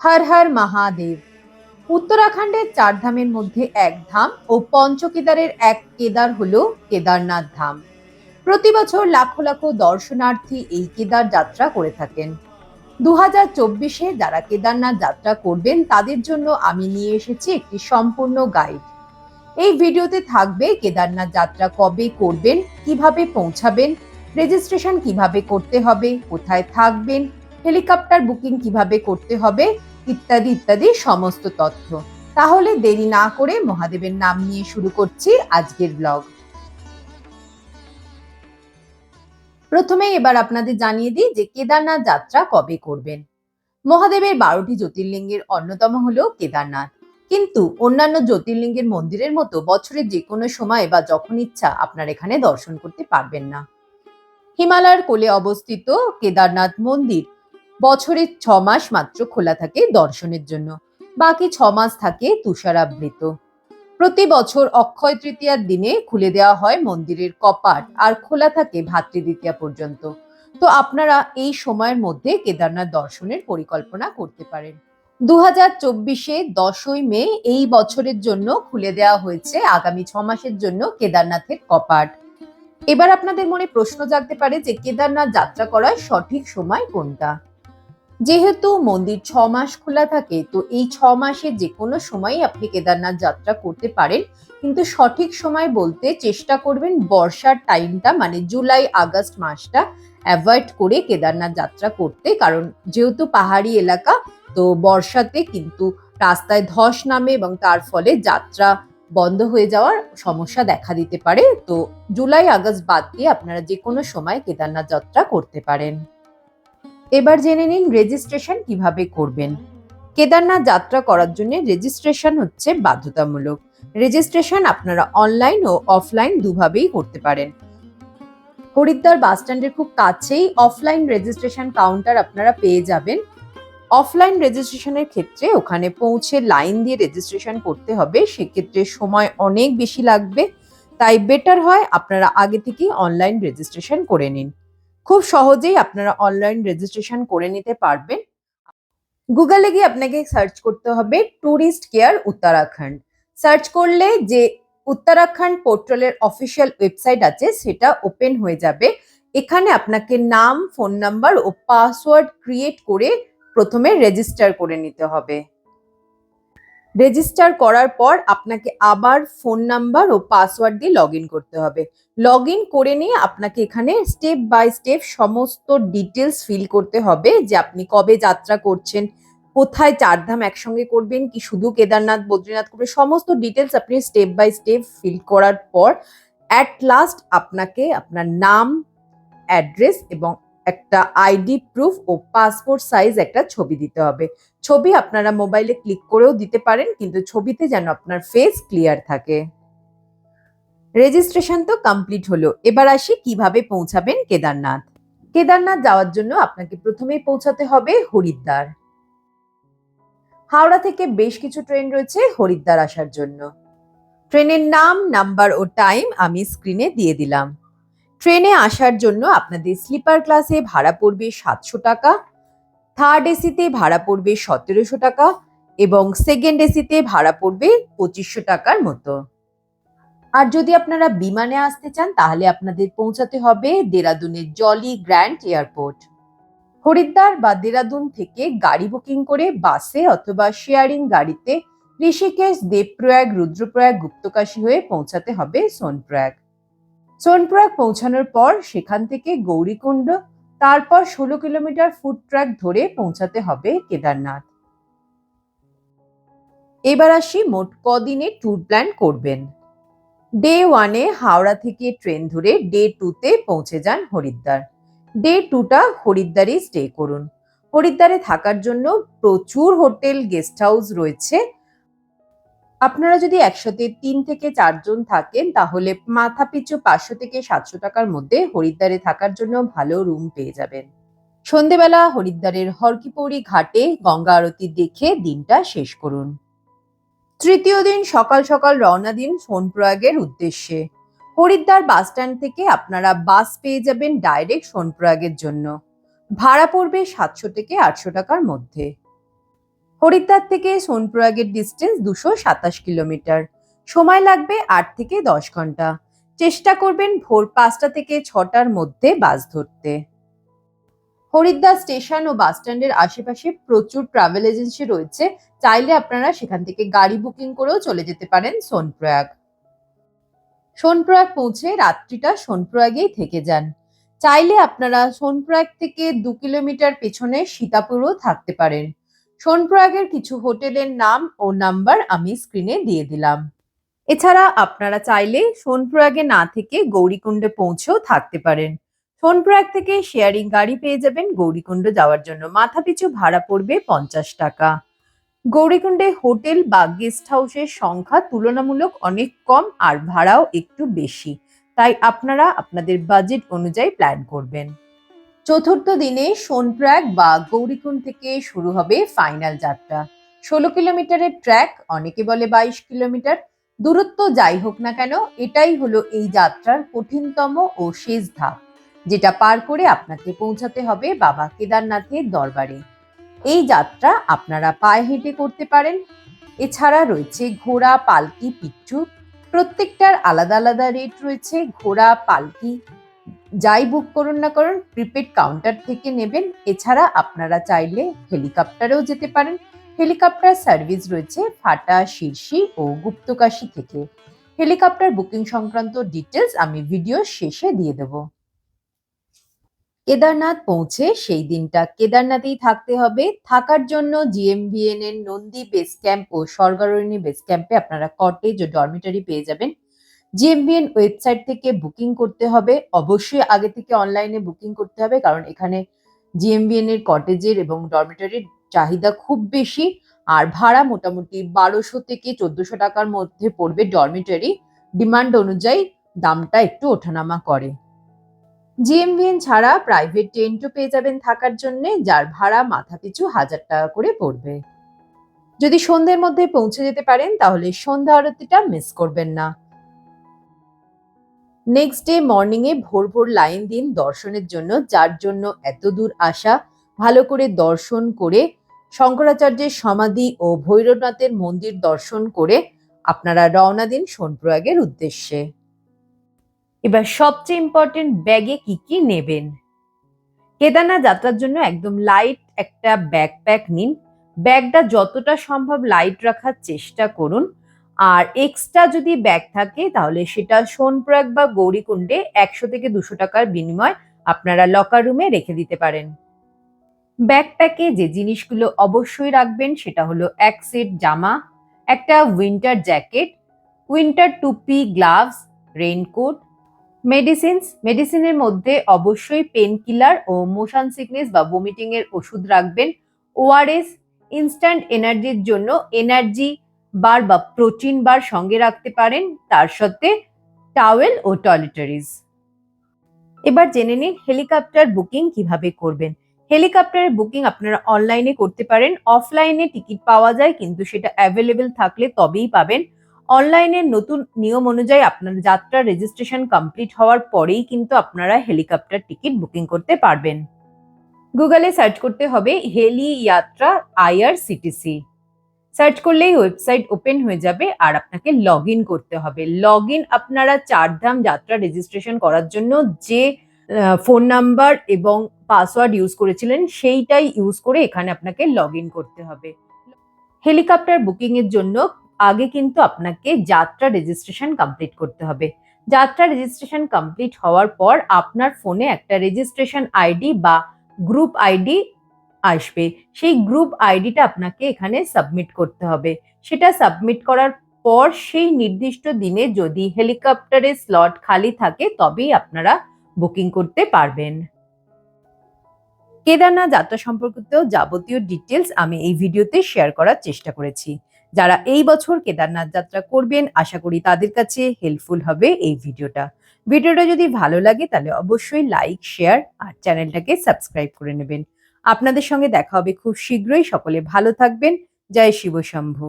হর হর মহাদেব। উত্তরাখণ্ডের চার ধামের মধ্যে এক ধাম ও পঞ্চকেদারের এক কেদার হল কেদারনাথ ধাম। প্রতি বছর লাখো লাখো দর্শনার্থী এই কেদার যাত্রা করে থাকেন। দু হাজার চব্বিশে যারা কেদারনাথ যাত্রা করবেন, তাদের জন্য আমি নিয়ে এসেছি একটি সম্পূর্ণ গাইড এই ভিডিওতে থাকবে কেদারনাথ যাত্রা কবে করবেন, কীভাবে পৌঁছাবেন রেজিস্ট্রেশন কীভাবে করতে হবে, কোথায় থাকবেন হেলিকপ্টার বুকিং কীভাবে করতে হবে, ইত্যাদি ইত্যাদি সমস্ত তথ্য। তাহলে দেরি না করে মহাদেবের নাম নিয়ে শুরু করছি আজকের ব্লগ প্রথমে এবার আপনাদের জানিয়ে দিই যে কেদারনাথ যাত্রা কবে করবেন। মহাদেবের বারোটি জ্যোতির্লিঙ্গের অন্যতম হলো কেদারনাথ। কিন্তু অন্যান্য জ্যোতির্লিঙ্গের মন্দিরের মতো বছরের যে কোনো সময় বা যখন ইচ্ছা আপনার এখানে দর্শন করতে পারবেন না। হিমালয়ের কোলে অবস্থিত কেদারনাথ মন্দির বছরের ছ মাস মাত্র খোলা থাকে দর্শনের জন্য। বাকি ছ মাস থাকে তুষারাবৃত। প্রতি বছর অক্ষয় তৃতীয়ার দিনে খুলে দেওয়া হয় মন্দিরের কপাট আর খোলা থাকে ভাতৃদ্বিতীয়া পর্যন্ত। তো আপনারা এই সময়ের মধ্যে কেদারনাথ দর্শনের পরিকল্পনা করতে পারেন। দু হাজার চব্বিশে দশই মে এই বছরের জন্য খুলে দেওয়া হয়েছে আগামী ছ মাসের জন্য কেদারনাথের কপাট। এবার আপনাদের মনে প্রশ্ন জাগতে পারে যে কেদারনাথ যাত্রা করার সঠিক সময় কোনটা? যেহেতু মন্দির ছ মাস খোলা থাকে, তো এই ছ মাসে যে কোনো সময়ই আপনি কেদারনাথ যাত্রা করতে পারেন। কিন্তু সঠিক সময় বলতে চেষ্টা করবেন বর্ষার টাইমটা মানে জুলাই, আগস্ট মাসটা অ্যাভয়েড করে কেদারনাথ যাত্রা করতে। কারণ যেহেতু পাহাড়ি এলাকা, তো বর্ষাতে কিন্তু রাস্তায় ধস নামে এবং তার ফলে যাত্রা বন্ধ হয়ে যাওয়ার সমস্যা দেখা দিতে পারে। তো জুলাই, আগস্ট বাদ দিয়ে আপনারা যে কোনো সময় কেদারনাথ যাত্রা করতে পারেন। এবার জেনে নিন রেজিস্ট্রেশন কীভাবে করবেন। কেদারনাথ যাত্রা করার জন্য রেজিস্ট্রেশন হচ্ছে বাধ্যতামূলক। রেজিস্ট্রেশন আপনারা অনলাইন ও অফলাইন দুভাবেই করতে পারেন। হরিদ্বার বাস স্ট্যান্ডের খুব কাছেই অফলাইন রেজিস্ট্রেশন কাউন্টার আপনারা পেয়ে যাবেন। অফলাইন রেজিস্ট্রেশনের ক্ষেত্রে ওখানে পৌঁছে লাইন দিয়ে রেজিস্ট্রেশন করতে হবে, সেক্ষেত্রে সময় অনেক বেশি লাগবে। তাই বেটার হয় আপনারা আগে থেকেই অনলাইন রেজিস্ট্রেশন করে নিন। খুব সহজেই আপনারা অনলাইন রেজিস্ট্রেশন করে নিতে পারবেন। গুগলে গিয়ে আপনাকে সার্চ করতে হবে ট্যুরিস্ট কেয়ার উত্তরাখণ্ড। সার্চ করলে যে উত্তরাখণ্ড পোর্টালের অফিসিয়াল ওয়েবসাইট আছে, সেটা ওপেন হয়ে যাবে। এখানে আপনাকে নাম ফোন নাম্বার ও পাসওয়ার্ড ক্রিয়েট করে প্রথমে রেজিস্টার করে নিতে হবে। রেজিস্টার করার পর আপনাকে আবার ফোন নাম্বার ও পাসওয়ার্ড দিয়ে লগ করতে হবে। লগ করে নিয়ে আপনাকে এখানে স্টেপ বাই স্টেপ সমস্ত ডিটেলস ফিল করতে হবে যে আপনি কবে যাত্রা করছেন, কোথায় চারধাম একসঙ্গে করবেন, কি শুধু কেদারনাথ, বদ্রীনাথ করবেন, সমস্ত ডিটেলস আপনি স্টেপ বাই স্টেপ ফিল করার পর অ্যাট লাস্ট আপনাকে আপনার নাম, অ্যাড্রেস এবং একটা আইডি প্রুফ ও পাসপোর্ট সাইজ একটা ছবি দিতে হবে। ছবি আপনারা মোবাইলে ক্লিক করেও দিতে পারেন, কিন্তু ছবিতে যেন আপনার ফেস ক্লিয়ার থাকে। রেজিস্ট্রেশন তো কমপ্লিট হলো। এবার আসি কীভাবে পৌঁছাবেন কেদারনাথ। কেদারনাথ যাওয়ার জন্য আপনাকে প্রথমেই পৌঁছাতে হবে হরিদ্বার। হাওড়া থেকে বেশ কিছু ট্রেন রয়েছে হরিদ্বার আসার জন্য। ট্রেনের নাম নাম্বার ও টাইম আমি স্ক্রিনে দিয়ে দিলাম। ট্রেনে আসার জন্য আপনাদের স্লিপার ক্লাসে ভাড়া পড়বে সাতশো টাকা। থার্ড এসিতে ভাড়া পড়বে সতেরোশো টাকা এবং সেকেন্ড এসিতে ভাড়া পড়বে পঁচিশশো টাকার মতো। আর যদি আপনারা বিমানে আসতে চান, তাহলে আপনাদের পৌঁছাতে হবে দেরাদুনের জলি গ্র্যান্ড এয়ারপোর্ট হরিদ্বার বা দেরাদুন থেকে গাড়ি বুকিং করে বাসে অথবা শেয়ারিং গাড়িতে ঋষিকেশ, দেবপ্রয়াগ, রুদ্রপ্রয়াগ, গুপ্তকাশী হয়ে পৌঁছাতে হবে সোনপ্রয়াগ। সোনপ্রয়াগ পৌঁছানোর পর সেখান থেকে গৌরীকুণ্ড তারপর ষোলো কিলোমিটার ফুড ট্র্যাক ধরে পৌঁছাতে হবে কেদারনাথ। এবার আসি মোট কদিনে ট্যুর প্ল্যান করবেন। ডে ওয়ানে হাওড়া থেকে ট্রেন ধরে ডে টুতে পৌঁছে যান হরিদ্বার। ডে টুটা হরিদ্বারেই স্টে করুন। হরিদ্বারে থাকার জন্য প্রচুর হোটেল গেস্ট হাউস রয়েছে। আপনারা যদি একসাথে তিন থেকে চারজন থাকেন, তাহলে মাথা পিছু পাঁচশো থেকে সাতশো টাকার মধ্যে হরিদ্বারে থাকার জন্য ভালো রুম পেয়ে যাবেন। সন্ধেবেলা হরিদ্বারের হরকিপৌরি ঘাটে গঙ্গা আরতি দেখে দিনটা শেষ করুন। তৃতীয় দিন সকাল সকাল রওনা দিন সোনপ্রয়াগের উদ্দেশ্যে। হরিদ্বার বাস স্ট্যান্ড থেকে আপনারা বাস পেয়ে যাবেন ডাইরেক্ট সোনপ্রয়াগের জন্য। ভাড়া পড়বে সাতশো থেকে আটশো টাকার মধ্যে। হরিদ্বার থেকে সোনপ্রয়াগের ডিস্টেন্স দুশো সাতাশ কিলোমিটার। সময় লাগবে আট থেকে দশ ঘণ্টা। চেষ্টা করবেন ভোর পাঁচটা থেকে ছটার মধ্যে বাস ধরতে। হরিদ্বার স্টেশন ও বাস স্ট্যান্ডের আশেপাশে প্রচুর ট্রাভেল এজেন্সি রয়েছে। চাইলে আপনারা সেখান থেকে গাড়ি বুকিং করেও চলে যেতে পারেন সোনপ্রয়াগ। সোনপ্রয়াগ পৌঁছে রাত্রিটা সোনপ্রয়াগেই থেকে যান। চাইলে আপনারা সোনপ্রয়াগ থেকে দু কিলোমিটার পেছনে সীতাপুরও থাকতে পারেন। সোনপ্রয়াগের কিছু হোটেলের নাম ও নাম্বার আমি স্ক্রিনে দিয়ে দিলাম। এছাড়া আপনারা চাইলে সোনপ্রয়াগে না থেকে গৌরীকুণ্ডে পৌঁছেও থাকতে পারেন। সোনপ্রয়াগ থেকে শেয়ারিং গাড়ি পেয়ে যাবেন গৌরীকুণ্ড যাওয়ার জন্য। মাথাপিছু ভাড়া পড়বে পঞ্চাশ টাকা। গৌরীকুণ্ডে হোটেল বা গেস্ট হাউসের সংখ্যা তুলনামূলক অনেক কম আর ভাড়াও একটু বেশি। তাই আপনারা আপনাদের বাজেট অনুযায়ী প্ল্যান করবেন। চতুর্থ দিনে সোনপ্রয়াগ বা গৌরীকুণ্ড থেকে শুরু হবে ফাইনাল যাত্রা। ষোলো কিলোমিটারের ট্র্যাক, অনেকে বলে বাইশ কিলোমিটার। দূরত্ব যাই হোক না কেন, এটাই হলো এই যাত্রার কঠিনতম ও শেষ ধাপ, যেটা পার করে আপনাকে পৌঁছাতে হবে বাবা কেদারনাথের দরবারে। এই যাত্রা আপনারা পায়ে হেঁটে করতে পারেন। এছাড়া রয়েছে ঘোড়া, পালকি পিচ্ছু প্রত্যেকটার আলাদা আলাদা রেট রয়েছে, ঘোড়া, পালকি। যাই বুক করুন না করুন প্রিপেড কাউন্টার থেকে নেবেন। এছাড়া আপনারা চাইলে হেলিকপ্টারেও যেতে পারেন। হেলিকপ্টার সার্ভিস রয়েছে ফাটা, শীর্ষি ও গুপ্তকাশি থেকে। হেলিকপ্টার বুকিং সংক্রান্ত ডিটেলস আমি ভিডিও শেষে দিয়ে দেব। কেদারনাথ পৌঁছে সেই দিনটা কেদারনাথেই থাকতে হবে। থাকার জন্য জিএমভিএন এর নন্দী বেস ক্যাম্প ও স্বর্গারণী বেস ক্যাম্পে আপনারা কটেজ ও ডরমিটরি পেয়ে যাবেন। জিএমভিএন ওয়েবসাইট থেকে বুকিং করতে হবে। অবশ্যই আগে থেকে অনলাইনে বুকিং করতে হবে, কারণ এখানে জিএমভিএন এর কটেজের এবং ডরমিটরির চাহিদা খুব বেশি। আর ভাড়া মোটামুটি বারোশো থেকে চোদ্দশো টাকার মধ্যে পড়বে ডরমিটরি। ডিমান্ড অনুযায়ী দামটা একটু ওঠানামা করে। জিএমভিএন ছাড়া প্রাইভেট টেন্টও পেয়ে যাবেন থাকার জন্য, যার ভাড়া মাথাপিছু হাজার টাকা করে পড়বে। যদি সন্ধ্যের মধ্যে পৌঁছে যেতে পারেন, তাহলে সন্ধ্যা আরতিটা মিস করবেন না। নেক্সট ডে মর্নিং এ ভোর ভোর লাইন দিন দর্শনের জন্য, যার জন্য এত দূর আসা, ভালো করে দর্শন করে, শঙ্করাচার্যের সমাধি ও ভৈরবনাথের মন্দির দর্শন করে আপনারা রওনা দিন সোনপ্রয়াগের উদ্দেশ্যে। এবার সবচেয়ে ইম্পর্টেন্ট ব্যাগে কি কি নেবেন? কেদারনাথ যাত্রার জন্য একদম লাইট একটা ব্যাকপ্যাক নিন। ব্যাগটা যতটা সম্ভব লাইট রাখার চেষ্টা করুন। আর এক্সট্রা যদি ব্যাগ থাকে, তাহলে সেটা সোনপ্রয়াগ বা গৌরীকুণ্ডে একশো থেকে দুশো টাকার বিনিময় আপনারা লকার রুমে রেখে দিতে পারেন। ব্যাকপ্যাকে যে জিনিসগুলো অবশ্যই রাখবেন, সেটা হলো এক সেট জামা, একটা উইন্টার জ্যাকেট উইন্টার টুপি গ্লাভস রেইনকোট মেডিসিনস মেডিসিনের মধ্যে অবশ্যই পেন কিলার ও মোশন সিকনেস বা ভমিটিং ওষুধ রাখবেন। ওআরএস ইনস্ট্যান্ট এনার্জির জন্য এনার্জি বার বা প্রোটিন বার সঙ্গে রাখতে পারেন, তার সাথে টাওয়েল ও টয়লেটারিজ এবার জেনে নিন হেলিকপ্টার বুকিং কীভাবে করবেন। হেলিকপ্টারের বুকিং আপনারা অনলাইনে করতে পারেন অফলাইনে টিকিট পাওয়া যায়, কিন্তু সেটা অ্যাভেলেবেল থাকলে তবেই পাবেন। অনলাইনের নতুন নিয়ম অনুযায়ী আপনার যাত্রা রেজিস্ট্রেশন কমপ্লিট হওয়ার পরেই কিন্তু আপনারা হেলিকপ্টার টিকিট বুকিং করতে পারবেন। গুগলে সার্চ করতে হবে হেলি যাত্রা আইআরসিটিসি সার্চ করলেই ওয়েবসাইট ওপেন হয়ে যাবে আর আপনাকে লগ করতে হবে। লগ আপনারা চারধাম যাত্রা রেজিস্ট্রেশন করার জন্য যে ফোন নাম্বার এবং পাসওয়ার্ড ইউজ করেছিলেন সেইটাই ইউজ করে এখানে আপনাকে লগ করতে হবে। হেলিকপ্টার বুকিং এর জন্য আগে কিন্তু আপনাকে যাত্রা রেজিস্ট্রেশন কমপ্লিট করতে হবে। যাত্রা রেজিস্ট্রেশন কমপ্লিট হওয়ার পর আপনার ফোনে একটা রেজিস্ট্রেশন আইডি বা গ্রুপ আইডি আসবে, সেই গ্রুপ আইডিটা আপনাকে এখানে সাবমিট করতে হবে। সেটা সাবমিট করার পর সেই নির্দিষ্ট দিনে যদি হেলিকপ্টারের স্লট খালি থাকে, তবেই আপনারা বুকিং করতে পারবেন। কেদারনাথ যাত্রা সম্পর্কিত যাবতীয় ডিটেলস আমি এই ভিডিওতে শেয়ার করার চেষ্টা করেছি। যারা এই বছর কেদারনাথ যাত্রা করবেন, আশা করি তাদের কাছে হেল্পফুল হবে এই ভিডিওটা। ভিডিওটা যদি ভালো লাগে, তাহলে অবশ্যই লাইক শেয়ার আর চ্যানেলটাকে সাবস্ক্রাইব করে নেবেন। আপনাদের সঙ্গে দেখা হবে খুব শীঘ্রই। সকলে ভালো থাকবেন। জয় শিব শম্ভু